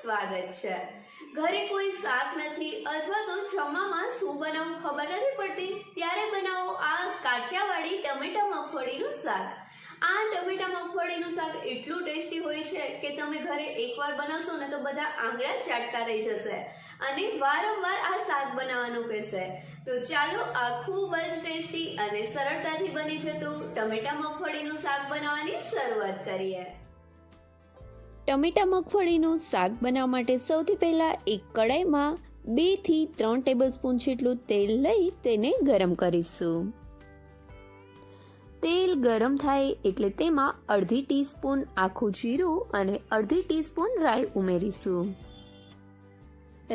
સ્વાગત છે. ઘરે કોઈ શાક નથી અથવા તો જમવામાં શું બનાવવું ખબર નથી પડતી. ત્યારે બનાવો આ કાઠિયાવાડી ટમેટા મગફળીનું શાક. આ ટમેટા મગફળીનું શાક એટલું ટેસ્ટી હોય છે કે તમે ઘરે એકવાર બનાવશો ને તો બધા આંગળા ચાટતા રહી જશે અને વારંવાર આ શાક બનાવવાનું કહેશે. તો ચાલો આ ખૂબ જ ટેસ્ટી અને સરળતાથી બની જતું ટમેટા મગફળીનું શાક બનાવવાની શરૂઆત કરીએ. ટમેટા મગફળીનું શાક બનાવવા માટે સૌથી પહેલાં એક કડાઈમાં બેથી ત્રણ ટેબલ સ્પૂન જેટલું તેલ લઈ તેને ગરમ કરીશું. તેલ ગરમ થાય એટલે તેમાં અડધી ટીસ્પૂન આખું જીરું અને અડધી ટીસ્પૂન રાઈ ઉમેરીશું.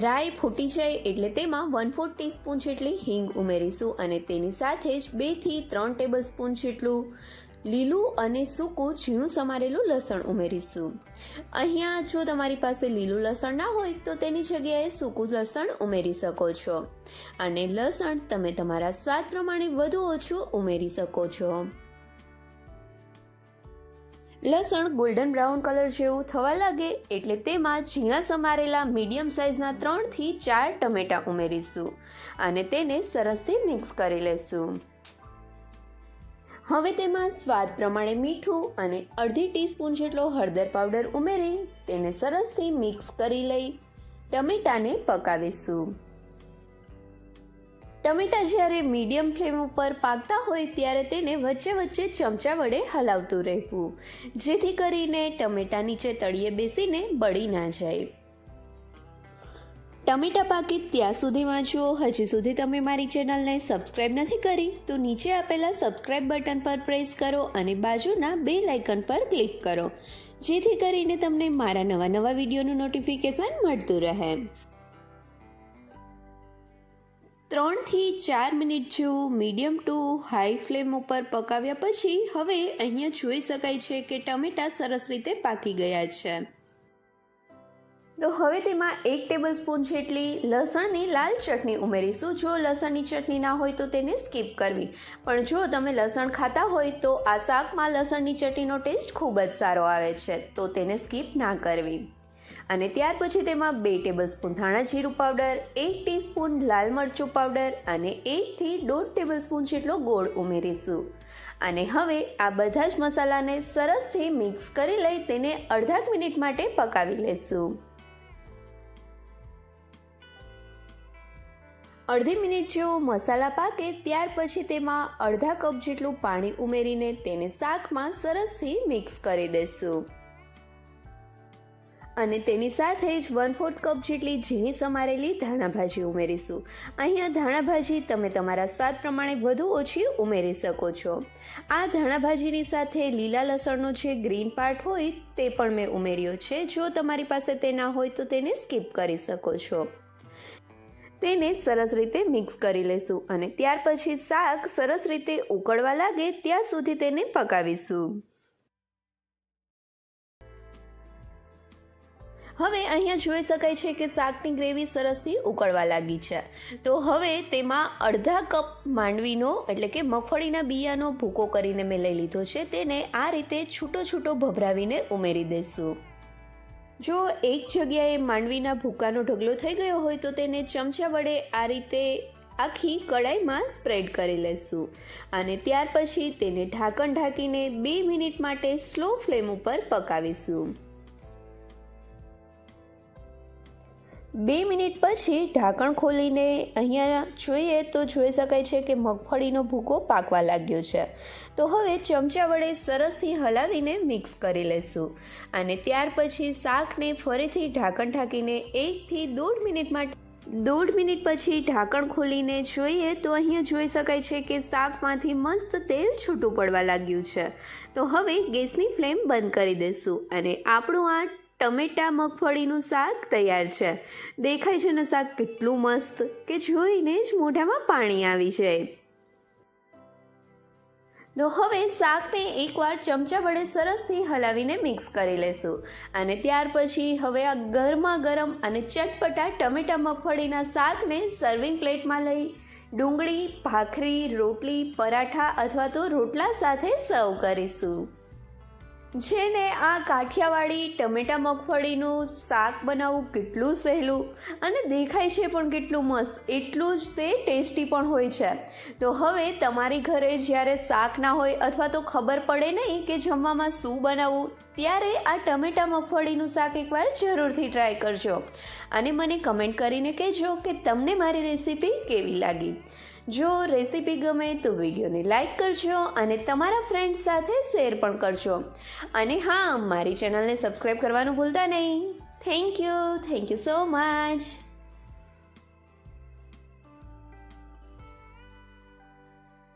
રાઈ ફૂટી જાય એટલે તેમાં વન ફોર્થ ટીસ્પૂન જેટલી હિંગ ઉમેરીશું અને તેની સાથે જ બેથી ત્રણ ટેબલ સ્પૂન જેટલું લીલું અને સૂકું ઝીણું સમારેલું લસણ ઉમેરીશું. અહીંયા જો તમારી પાસે લીલું લસણ ના હોય તો તેની જગ્યાએ સૂકું લસણ ઉમેરી શકો છો. અને લસણ તમે તમારા સ્વાદ પ્રમાણે વધુ ઓછું ઉમેરી શકો છો. લસણ ગોલ્ડન બ્રાઉન કલર જેવું થવા લાગે એટલે તેમાં ઝીણા સમારેલા મીડિયમ સાઇઝના ત્રણથી ચાર ટમેટા ઉમેરીશું અને તેને સરસથી મિક્સ કરી લેશું. હવે તેમાં સ્વાદ પ્રમાણે મીઠું અને અડધી ટીસ્પૂન જેટલો હળદર પાવડર ઉમેરી તેને સરસથી મિક્સ કરી લઈ ટમેટાને પકાવીશું. ટમેટા જ્યારે મીડિયમ ફ્લેમ ઉપર પાકતા હોય ત્યારે તેને વચ્ચે વચ્ચે ચમચા વડે હલાવતું રહેવું, જેથી કરીને ટમેટા નીચે તળિયે બેસીને બળી ના જાય. ટમેટા પાકી ત્યાં સુધીમાં જો હજી સુધી તમે મારી ચેનલને સબસ્ક્રાઇબ નથી કરી, તો નીચે આપેલા સબસ્ક્રાઇબ બટન પર પ્રેસ કરો અને બાજુના બે લાઇકન પર ક્લિક કરો. જેથી કરીને તમને મારા નવા નવા વિડીયોનું નોટિફિકેશન મળતું રહે. ત્રણથી ચાર મિનિટ જેવું મીડિયમ ટુ હાઈ ફ્લેમ ઉપર પકાવ્યા પછી હવે અહીંયા જોઈ શકાય છે કે ટમેટા સરસ રીતે પાકી ગયા છે. તો હવે તેમાં એક ટેબલ સ્પૂન જેટલી લસણની લાલ ચટણી ઉમેરીશું. જો લસણની ચટણી ના હોય તો તેને સ્કીપ કરવી. પણ જો તમે લસણ ખાતા હોય તો આ શાકમાં લસણની ચટણીનો ટેસ્ટ ખૂબ જ સારો આવે છે, તો તેને સ્કીપ ના કરવી. અને ત્યાર પછી તેમાં બે ટેબલ સ્પૂન ધાણા જીરું પાવડર, એક ટીસ્પૂન લાલ મરચું પાવડર અને એકથી દોઢ ટેબલ સ્પૂન જેટલો ગોળ ઉમેરીશું. અને હવે આ બધા જ મસાલાને સરસથી મિક્સ કરી લઈ તેને અડધાક મિનિટ માટે પકાવી લેશું. અડધી મિનિટ જેવો મસાલા પાકે ત્યાર પછી તેમાં અડધા કપ જેટલું પાણી ઉમેરીને તેને શાકમાં સરસથી મિક્સ કરી દેશું. અને તેની સાથે જ વન ફોર્થ કપ જેટલી ઝીણી સમારેલી ધાણાભાજી ઉમેરીશું. અહીંયા ધાણાભાજી તમે તમારા સ્વાદ પ્રમાણે વધુ ઓછી ઉમેરી શકો છો. આ ધાણાભાજીની સાથે લીલા લસણનો જે ગ્રીન પાર્ટ હોય તે પણ મેં ઉમેર્યો છે. જો તમારી પાસે તે ના હોય તો તેને સ્કીપ કરી શકો છો. તેને સરસ રીતે મિક્સ કરી લઈશું અને ત્યાર પછી શાક સરસ રીતે ઉકળવા લાગે ત્યાં સુધી તેને પકાવીશું. હવે અહીંયા જોઈ શકાય છે કે શાકની ગ્રેવી સરસથી ઉકળવા લાગી છે. તો હવે તેમાં અડધા કપ માંડવીનો એટલે કે મગફળીના બિયાનો ભૂકો કરીને મેં લઈ લીધો છે. તેને આ રીતે છૂટો છૂટો ભભરાવીને ઉમેરી દઈશું જો એક જગ્યાએ માંડવીના ભૂકાનો ઢગલો થઈ ગયો હોય તો તેને ચમચા વડે આ રીતે આખી કડાઈમાં સ્પ્રેડ કરી લેશું. અને ત્યાર પછી તેને ઢાંકણ ઢાંકીને બે મિનિટ માટે સ્લો ફ્લેમ ઉપર પકાવીશું. બે મિનિટ પછી ઢાંકણ ખોલીને અહીંયા જોઈએ તો જોઈ શકાય છે કે મગફળીનો ભૂકો પાકવા લાગ્યો છે. તો હવે ચમચા વડે સરસથી હલાવીને મિક્સ કરી લેશું અને ત્યાર પછી શાકને ફરીથી ઢાંકણ ઢાંકીને એકથી દોઢ મિનિટ માટે દોઢ મિનિટ પછી ઢાંકણ ખોલીને જોઈએ તો અહીંયા જોઈ શકાય છે કે શાકમાંથી મસ્ત તેલ છૂટું પડવા લાગ્યું છે. તો હવે ગેસની ફ્લેમ બંધ કરી દઈશું અને આપણું આ ટમેટા મગફળીનું શાક તૈયાર છે. દેખાય છે ને શાક કેટલું મસ્ત કે જોઈને જ મોઢામાં પાણી આવી જાય. તો હવે શાકને એકવાર ચમચા વડે સરસથી હલાવીને મિક્સ કરી લેશું. અને ત્યાર પછી હવે આ ગરમા ગરમ અને ચટપટા ટમેટા મગફળીના શાકને સર્વિંગ પ્લેટમાં લઈ ડુંગળી, ભાખરી, રોટલી, પરાઠા અથવા તો રોટલા સાથે સર્વ કરીશું. જેને આ કાઠિયાવાડી ટમેટા મગફળીનું શાક બનાવવું કેટલું સહેલું અને દેખાય છે પણ કેટલું મસ્ત, એટલું જ તે ટેસ્ટી પણ હોય છે. તો હવે તમારી ઘરે જ્યારે શાક ના હોય અથવા તો ખબર પડે નહીં કે જમવામાં શું બનાવવું, ત્યારે આ ટમેટા મગફળીનું શાક એકવાર જરૂરથી ટ્રાય કરજો. અને મને કમેન્ટ કરીને કહેજો કે તમને મારી રેસીપી કેવી લાગી. જો રેસીપી ગમે તો વિડીયોને લાઈક કરજો અને તમારા ફ્રેન્ડ્સ સાથે શેર પણ કરજો. અને હા, મારી ચેનલને સબસ્ક્રાઈબ કરવાનું ભૂલતા નહીં. Thank you thank you so much